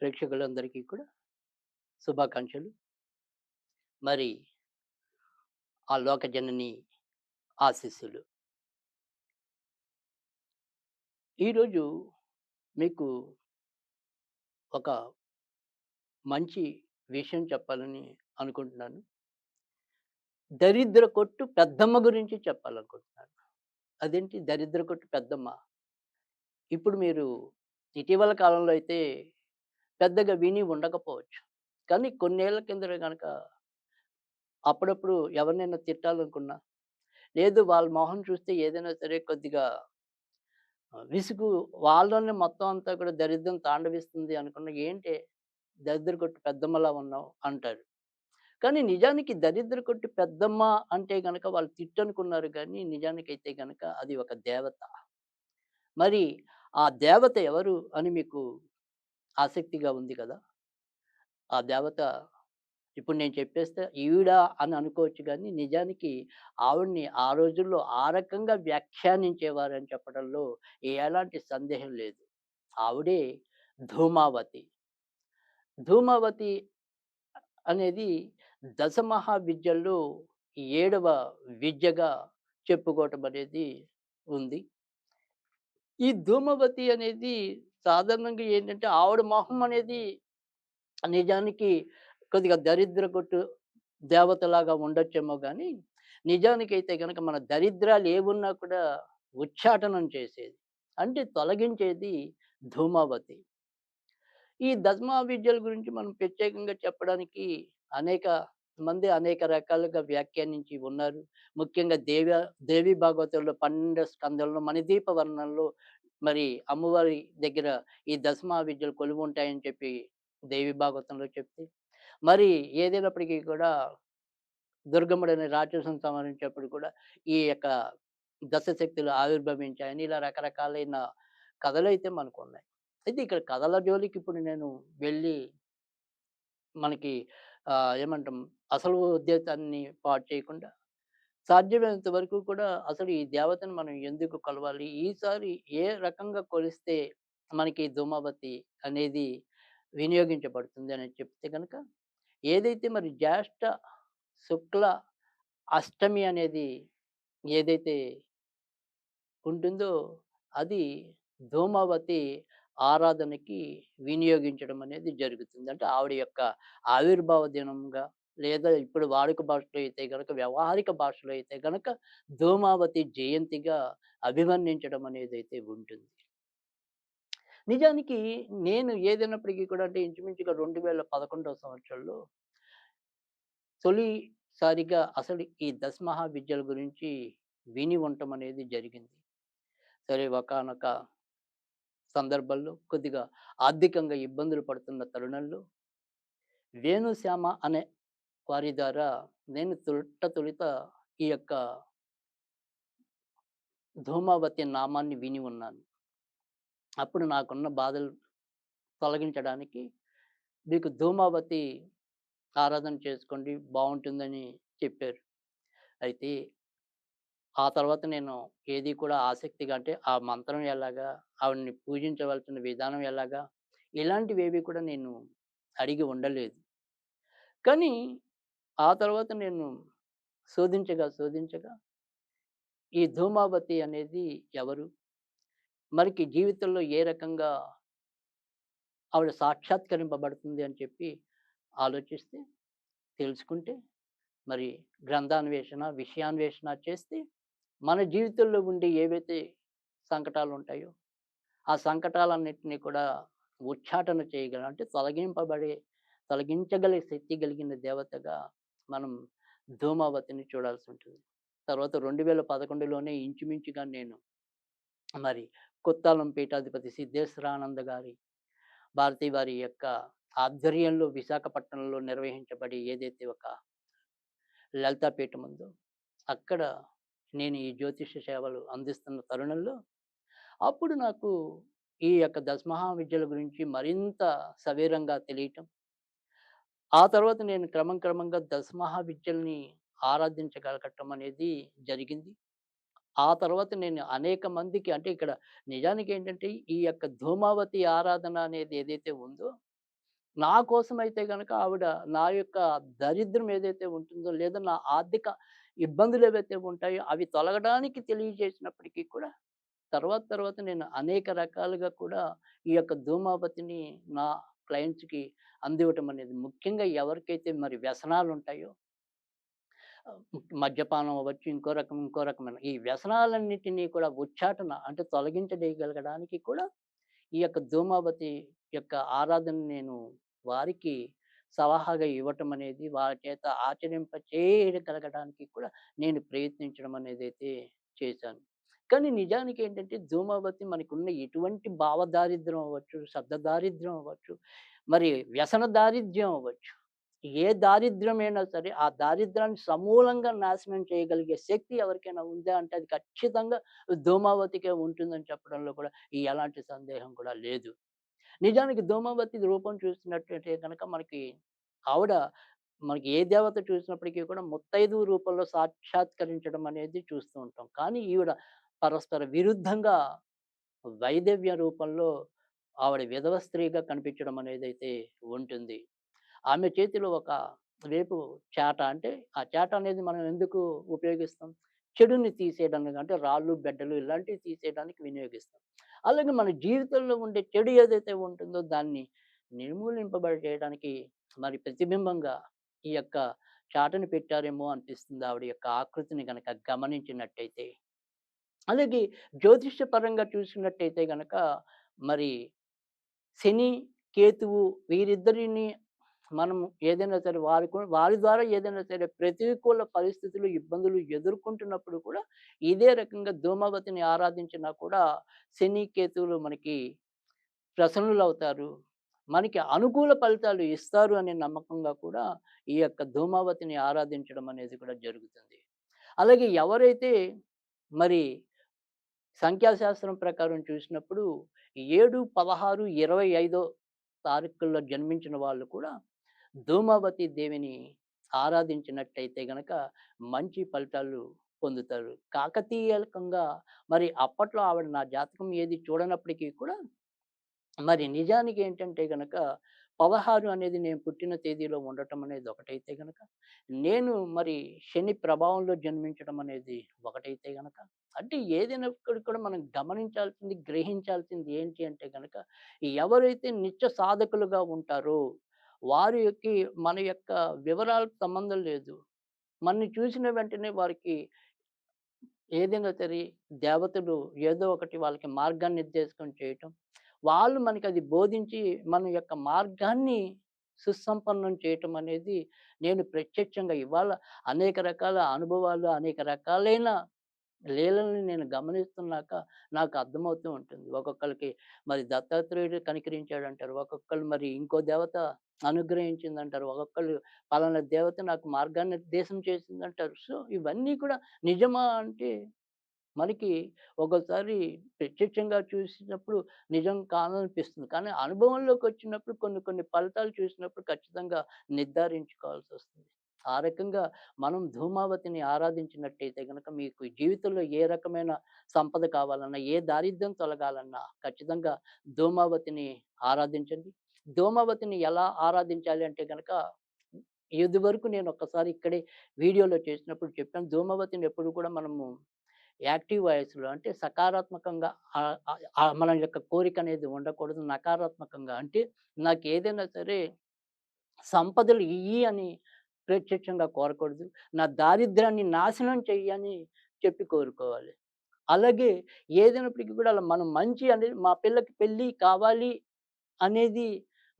ప్రేక్షకులందరికీ కూడా శుభాకాంక్షలు. మరి ఆ లోకజనని ఆశీస్సులు. ఈరోజు మీకు ఒక మంచి విషయం చెప్పాలని అనుకుంటున్నాను. దరిద్ర కొట్టు పెద్దమ్మ గురించి చెప్పాలనుకుంటున్నాను. అదేంటి దరిద్ర కొట్టు పెద్దమ్మ? ఇప్పుడు మీరు ఇటీవల కాలంలో అయితే పెద్దగా విని ఉండకపోవచ్చు. కానీ కొన్నేళ్ళ కింద కనుక అప్పుడప్పుడు ఎవరినైనా తిట్టాలనుకున్నా, లేదు వాళ్ళ మొహం చూస్తే ఏదైనా సరే కొద్దిగా విసుగు వాళ్ళలోనే మొత్తం అంతా కూడా దరిద్రం తాండవిస్తుంది అనుకున్న, ఏంటి దరిద్ర కొట్టు పెద్దమ్మలా ఉన్నావు అంటారు. కానీ నిజానికి దరిద్ర కొట్టు పెద్దమ్మ అంటే గనక వాళ్ళు తిట్టనుకున్నారు కానీ నిజానికి అయితే గనక అది ఒక దేవత. మరి ఆ దేవత ఎవరు అని మీకు ఆసక్తిగా ఉంది కదా! ఆ దేవత ఇప్పుడు నేను చెప్పేస్తే ఈవిడ అని అనుకోవచ్చు కానీ నిజానికి ఆవిడని ఆ రోజుల్లో ఆ రకంగా వ్యాఖ్యానించేవారని చెప్పడంలో ఎలాంటి సందేహం లేదు. ఆవిడే ధూమావతి. ధూమావతి అనేది దశమహా విద్యల్లో ఏడవ విద్యగా చెప్పుకోవటం అనేది ఉంది. ఈ ధూమవతి అనేది సాధారణంగా ఏంటంటే ఆవిడ మొహం అనేది నిజానికి కొద్దిగా దరిద్ర కొట్టు దేవతలాగా ఉండొచ్చేమో కానీ నిజానికైతే కనుక మన దరిద్రాలు ఏమున్నా కూడా ఉచ్చాటనం చేసేది. అంటే తొలగించేది ధూమావతి. ఈ దస్మా విద్యల గురించి మనం ప్రత్యేకంగా చెప్పడానికి అనేక మంది అనేక రకాలుగా వ్యాఖ్యానించి ఉన్నారు. ముఖ్యంగా దేవ దేవి భాగవతంలో 12 స్కందంలో మణిదీప వర్ణంలో మరి అమ్మవారి దగ్గర ఈ దశమా విద్యలు కొలువుంటాయని చెప్పి దేవి భాగవతంలో చెప్తే, మరి ఏదైనప్పటికీ కూడా దుర్గముడని రాక్షసం సంహరించేప్పుడు కూడా ఈ యొక్క దశశక్తులు ఆవిర్భవించాయని ఇలా రకరకాలైన కథలు అయితే మనకు ఉన్నాయి అయితే ఇక్కడ కథల జోలికి ఇప్పుడు నేను వెళ్ళి మనకి ఏమంటాం అసలు ఉద్దేశాన్ని పాటు చేయకుండా, సాధ్యమైనంత వరకు కూడా అసలు ఈ దేవతను మనం ఎందుకు కొలవాలి? ఈసారి ఏ రకంగా కొలిస్తే మనకి ధూమావతి అనేది వినియోగించబడుతుంది అని చెప్తే కనుక ఏదైతే మరి జ్యేష్ఠ శుక్ల అష్టమి అనేది ఏదైతే ఉంటుందో అది ధూమావతి ఆరాధనకి వినియోగించడం అనేది జరుగుతుంది. అంటే ఆవిడ యొక్క ఆవిర్భావ దినంగా లేదా ఇప్పుడు వాడుక భాషలో అయితే గనక వ్యవహారిక భాషలో అయితే గనక ధూమావతి జయంతిగా అభివర్ణించడం అనేది అయితే ఉంటుంది. నిజానికి నేను ఏదైనప్పటికీ కూడా అంటే ఇంచుమించుగా 2011 సంవత్సరంలో తొలిసారిగా అసలు ఈ దశమహా విద్యల గురించి విని ఉండటం అనేది జరిగింది. సరే ఒకానొక సందర్భంలో కొద్దిగా ఆర్థికంగా ఇబ్బందులు పడుతున్న తరుణంలో వేణుశ్యామ అనే వారి ద్వారా నేను తొలట తొలుత ఈ యొక్క ధూమావతి నామాన్ని విని ఉన్నాను. అప్పుడు నాకున్న బాధలు తొలగించడానికి మీకు ధూమావతి ఆరాధన చేసుకోండి బాగుంటుందని చెప్పారు. అయితే ఆ తర్వాత నేను ఏది కూడా ఆసక్తిగా అంటే ఆ మంత్రం ఎలాగా? ఆవిడని పూజించవలసిన విధానం ఎలాగా? ఇలాంటివేవి కూడా నేను అడిగి ఉండలేదు. కానీ ఆ తర్వాత నేను శోధించగా, శోధించగా ఈ ధూమావతి అనేది ఎవరు? మనకి జీవితంలో ఏ రకంగా ఆవిడ సాక్షాత్కరింపబడుతుంది అని చెప్పి ఆలోచిస్తే, తెలుసుకుంటే, మరి గ్రంథాన్వేషణ, విషయాన్వేషణ చేస్తే, మన జీవితంలో ఉండే ఏవైతే సంకటాలు ఉంటాయో ఆ సంకటాలన్నిటిని కూడా ఉచ్చాటన చేయగల అంటే తొలగింపబడే తొలగించగలిగే శక్తి కలిగిన దేవతగా మనం ధూమావతిని చూడాల్సి ఉంటుంది తర్వాత 2011లోనే ఇంచుమించుగా నేను మరి కొత్తాలం పీఠాధిపతి సిద్ధేశ్వరానంద గారి భారతి వారి యొక్క ఆధ్వర్యంలో విశాఖపట్నంలో నిర్వహించబడి ఏదైతే ఒక లలితాపీఠం ఉందో, అక్కడ నేను ఈ జ్యోతిష సేవలు అందిస్తున్న తరుణంలో, అప్పుడు నాకు ఈ యొక్క దశమహా విద్యల గురించి మరింత సవీరంగా తెలియటం. ఆ తర్వాత నేను క్రమం క్రమంగా దశమహావిద్యల్ని ఆరాధించగలగటం అనేది జరిగింది. ఆ తర్వాత నేను అనేక మందికి అంటే ఇక్కడ నిజానికి ఏంటంటే ఈ యొక్క ధూమావతి ఆరాధన అనేది ఏదైతే ఉందో, నా కోసమైతే కనుక ఆవిడ నా యొక్క దరిద్రం ఏదైతే ఉంటుందో లేదా నా ఆర్థిక ఇబ్బందులు ఏవైతే ఉంటాయో అవి తొలగడానికి తెలియజేసినప్పటికీ కూడా తర్వాత తర్వాత నేను అనేక రకాలుగా కూడా ఈ యొక్క ధూమావతిని నా క్లయింట్స్‌కి అందివ్వటం అనేది ముఖ్యంగా ఎవరికైతే మరి వ్యసనాలు ఉంటాయో మద్యపానం అవ్వచ్చు, ఇంకో రకం, ఇంకో రకమైన ఈ వ్యసనాలన్నిటిని కూడా ఉచ్చాటన అంటే తొలగించగలగడానికి కూడా ఈ యొక్క ధూమావతి యొక్క ఆరాధన నేను వారికి సలహాగా ఇవ్వటం అనేది వారి చేత ఆచరింప చేయగలగడానికి కూడా నేను ప్రయత్నించడం అనేది అయితే చేశాను. కానీ నిజానికి ఏంటంటే ధూమావతి మనకున్న ఎటువంటి భావదారిద్ర్యం అవ్వచ్చు, శబ్ద దారిద్ర్యం అవ్వచ్చు, మరి వ్యసన దారిద్ర్యం అవ్వచ్చు. ఏ దారిద్ర్యమైనా సరే ఆ దారిద్ర్యాన్ని సమూలంగా నాశనం చేయగలిగే శక్తి ఎవరికైనా ఉందా అంటే అది ఖచ్చితంగా ధూమావతికే ఉంటుందని చెప్పడంలో కూడా ఈ ఎలాంటి సందేహం కూడా లేదు. నిజానికి ధూమావతి రూపం చూసినట్టయితే కనుక మనకి ఆవిడ మనకి ఏ దేవత చూసినప్పటికీ కూడా ముత్తైదు రూపంలో సాక్షాత్కరించడం అనేది చూస్తూ ఉంటాం. కానీ ఈవిడ పరస్పర విరుద్ధంగా వైదవ్య రూపంలో ఆవిడ విధవ స్త్రీగా కనిపించడం అనేది అయితే ఉంటుంది. ఆమె చేతిలో ఒక వేపు చాట అంటే ఆ చాట అనేది మనం ఎందుకు ఉపయోగిస్తాం? చెడుని తీసేయడానికి అంటే రాళ్ళు, బెడ్డలు ఇలాంటివి తీసేయడానికి వినియోగిస్తాం. అలాగే మన జీవితంలో ఉండే చెడు ఏదైతే ఉంటుందో దాన్ని నిర్మూలింపబడి చేయడానికి మరి ప్రతిబింబంగా ఈ యొక్క చాటని పెట్టారేమో అనిపిస్తుంది ఆవిడ యొక్క ఆకృతిని గనక గమనించినట్టయితే. అలాగే జ్యోతిష్యపరంగా చూసినట్టయితే గనక మరి శని, కేతువు వీరిద్దరిని మనం ఏదైనా సరే వారి వారి ద్వారా ఏదైనా సరే ప్రతికూల పరిస్థితులు, ఇబ్బందులు ఎదుర్కొంటున్నప్పుడు కూడా ఇదే రకంగా ధూమావతిని ఆరాధించినా కూడా శని, కేతువులు మనకి ప్రసన్నులవుతారు. మనకి అనుకూల ఫలితాలు ఇస్తారు అనే నమ్మకంగా కూడా ఈ యొక్క ధూమావతిని ఆరాధించడం అనేది కూడా జరుగుతుంది. అలాగే ఎవరైతే మరి సంఖ్యాశాస్త్రం ప్రకారం చూసినప్పుడు 7, 16, 25 తారీఖుల్లో జన్మించిన వాళ్ళు కూడా ధూమావతి దేవిని ఆరాధించినట్టయితే గనక మంచి ఫలితాలు పొందుతారు. కాకతీయకంగా మరి అప్పట్లో ఆవిడ నా జాతకం ఏది చూడనప్పటికీ కూడా మరి నిజానికి ఏంటంటే గనక 16 అనేది నేను పుట్టిన తేదీలో ఉండటం అనేది ఒకటైతే గనక, నేను మరి శని ప్రభావంలో జన్మించడం అనేది ఒకటైతే గనక, అంటే ఏదైనా కూడా మనం గమనించాల్సింది, గ్రహించాల్సింది ఏంటి అంటే గనక ఎవరైతే నిత్య సాధకులుగా ఉంటారో వారికి మన యొక్క వివరాలకు సంబంధం లేదు. మనని చూసిన వెంటనే వారికి ఏదైనా సరే దేవతలు ఏదో ఒకటి వాళ్ళకి మార్గాన్ని నిర్దేశం చేయటం. వాళ్ళు మనకి అది బోధించి మన యొక్క మార్గాన్ని సుసంపన్నం చేయటం అనేది నేను ప్రత్యక్షంగా ఇవాళ అనేక రకాల అనుభవాలు, అనేక రకాలైన లీలల్ని నేను గమనిస్తున్నాక నాకు అర్థమవుతూ ఉంటుంది. ఒక్కొక్కరికి మరి దత్తాత్రేయుడు కనికరించాడంటారు. ఒక్కొక్కరు మరి ఇంకో దేవత అనుగ్రహించిందంటారు. ఒక్కొక్కరు పలానా దేవత నాకు మార్గాన్ని దేశం చేసింది చేసిందంటారు. సో, ఇవన్నీ కూడా నిజమా అంటే మనకి ఒకసారి ప్రత్యక్షంగా చూసినప్పుడు నిజం కాదనిపిస్తుంది. కానీ అనుభవంలోకి వచ్చినప్పుడు కొన్ని కొన్ని ఫలితాలు చూసినప్పుడు ఖచ్చితంగా నిర్ధారించుకోవాల్సి వస్తుంది ఆ రకంగా మనం ధూమావతిని ఆరాధించినట్టయితే కనుక మీకు జీవితంలో ఏ రకమైన సంపద కావాలన్నా, ఏ దారిద్ర్యం తొలగాలన్నా ఖచ్చితంగా ధూమావతిని ఆరాధించండి. ధూమావతిని ఎలా ఆరాధించాలి అంటే కనుక ఇది వరకు నేను ఒక్కసారి ఇక్కడే వీడియోలో చేసినప్పుడు చెప్పాను. ధూమావతిని ఎప్పుడు కూడా మనము యాక్టివ్ వాయిస్‌లో అంటే సకారాత్మకంగా మన యొక్క కోరిక అనేది ఉండకూడదు. నకారాత్మకంగా అంటే నాకు ఏదైనా సరే సంపదలు ఇయ్యి అని ప్రత్యక్షంగా కోరకూడదు. నా దారిద్ర్యాన్ని నాశనం చెయ్యి అని చెప్పి కోరుకోవాలి. అలాగే ఏదైనప్పటికీ కూడా అలా మనం మంచి అనేది మా పిల్లకి పెళ్ళి కావాలి అనేది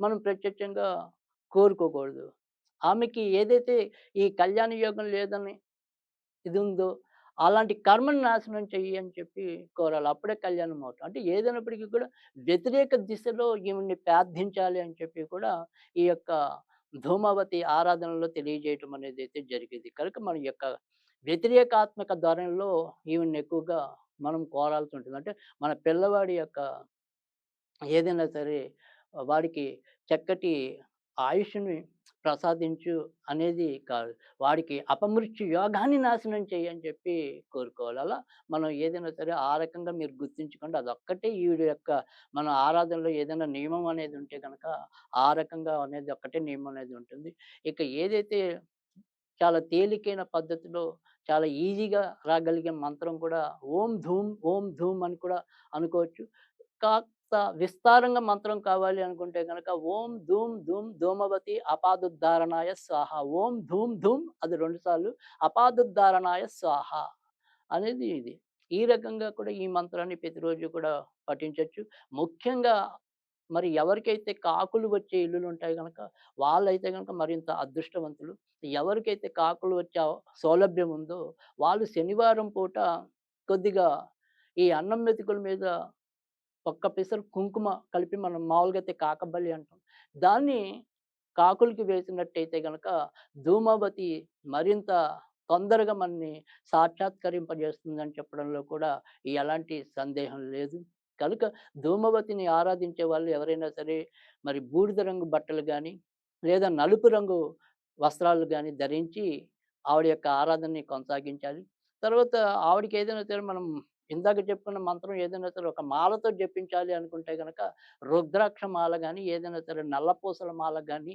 మనం ప్రత్యక్షంగా కోరుకోకూడదు. ఆమెకి ఏదైతే ఈ కళ్యాణ యోగం లేదని ఇది ఉందో అలాంటి కర్మను నాశనం చెయ్యి అని చెప్పి కోరాలి. అప్పుడే కళ్యాణం అవుతుంది. అంటే ఏదైనప్పటికీ కూడా వ్యతిరేక దిశలో ఈమెని ప్రార్థించాలి అని చెప్పి కూడా ఈ యొక్క ధూమావతి ఆరాధనలో తెలియజేయటం అనేది అయితే జరిగేది. కనుక మన యొక్క వ్యతిరేకాత్మక ధోరణిలో ఈమెను ఎక్కువగా మనం కోరాల్సి ఉంటుంది. అంటే మన పిల్లవాడి యొక్క ఏదైనా సరే వాడికి చక్కటి ఆయుష్‌ని ప్రసాదించు అనేది కాదు. వాడికి అపమృత్యు యోగాన్ని నాశనం చేయని చెప్పి కోరుకోవాలి. అలా మనం ఏదైనా సరే ఆ రకంగా మీరు గుర్తించుకోండి అదొక్కటే ఈవిడ యొక్క మన ఆరాధనలో ఏదైనా నియమం అనేది ఉంటే కనుక ఆ రకంగా అనేది ఒక్కటే నియమం అనేది ఉంటుంది. ఇక ఏదైతే చాలా తేలికైన పద్ధతిలో చాలా ఈజీగా రాగలిగే మంత్రం కూడా ఓం ధూమ్, ఓం ధూమ్ అని కూడా అనుకోవచ్చు. కాస్త విస్తారంగా మంత్రం కావాలి అనుకుంటే కనుక ఓం ధూమ్ ధూమ్ ధూమవతి అపాదుద్ధారణాయ స్వాహ. ఓం ధూమ్ ధూమ్ అది 2 సార్లు అపాదుద్ధారణాయ స్వాహ అనేది ఇది. ఈ రకంగా కూడా ఈ మంత్రాన్ని ప్రతిరోజు కూడా పఠించవచ్చు ముఖ్యంగా మరి ఎవరికైతే కాకులు వచ్చే ఇల్లులు ఉంటాయి కనుక వాళ్ళైతే కనుక మరింత అదృష్టవంతులు. ఎవరికైతే కాకులు వచ్చే సౌలభ్యం ఉందో వాళ్ళు శనివారం పూట కొద్దిగా ఈ అన్నం మెతుకుల మీద ఒక్క పిసరు కుంకుమ కలిపి మనం మామూలుగా అయితే కాకబల్లి అంటాం. దాన్ని కాకులకి వేసినట్టయితే కనుక ధూమావతి మరింత తొందరగా మనని సాక్షాత్కరింపజేస్తుందని చెప్పడంలో కూడా ఎలాంటి సందేహం లేదు. కనుక ధూమవతిని ఆరాధించే వాళ్ళు ఎవరైనా సరే మరి బూడిద రంగు బట్టలు కానీ లేదా నలుపు రంగు వస్త్రాలు కానీ ధరించి ఆవిడ యొక్క ఆరాధనని కొనసాగించాలి. తర్వాత ఆవిడకి ఏదైనా సరే మనం ఇందాక చెప్పుకున్న మంత్రం ఏదైనా సరే ఒక మాలతో జపించాలి అనుకుంటే గనక రుద్రాక్ష మాల కానీ ఏదైనా సరే నల్లపూసల మాల గాని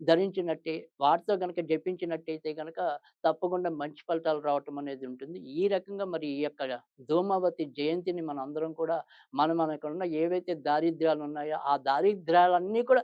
ధరించినట్టే వాటితో గనక జపించినట్టయితే కనుక తప్పకుండా మంచి ఫలితాలు రావటం అనేది ఉంటుంది. ఈ రకంగా మరి ఈ యొక్క ధూమావతి జయంతిని మనందరం కూడా మన మనకున్న ఏవైతే దారిద్ర్యాలు ఉన్నాయో ఆ దారిద్ర్యాలన్నీ కూడా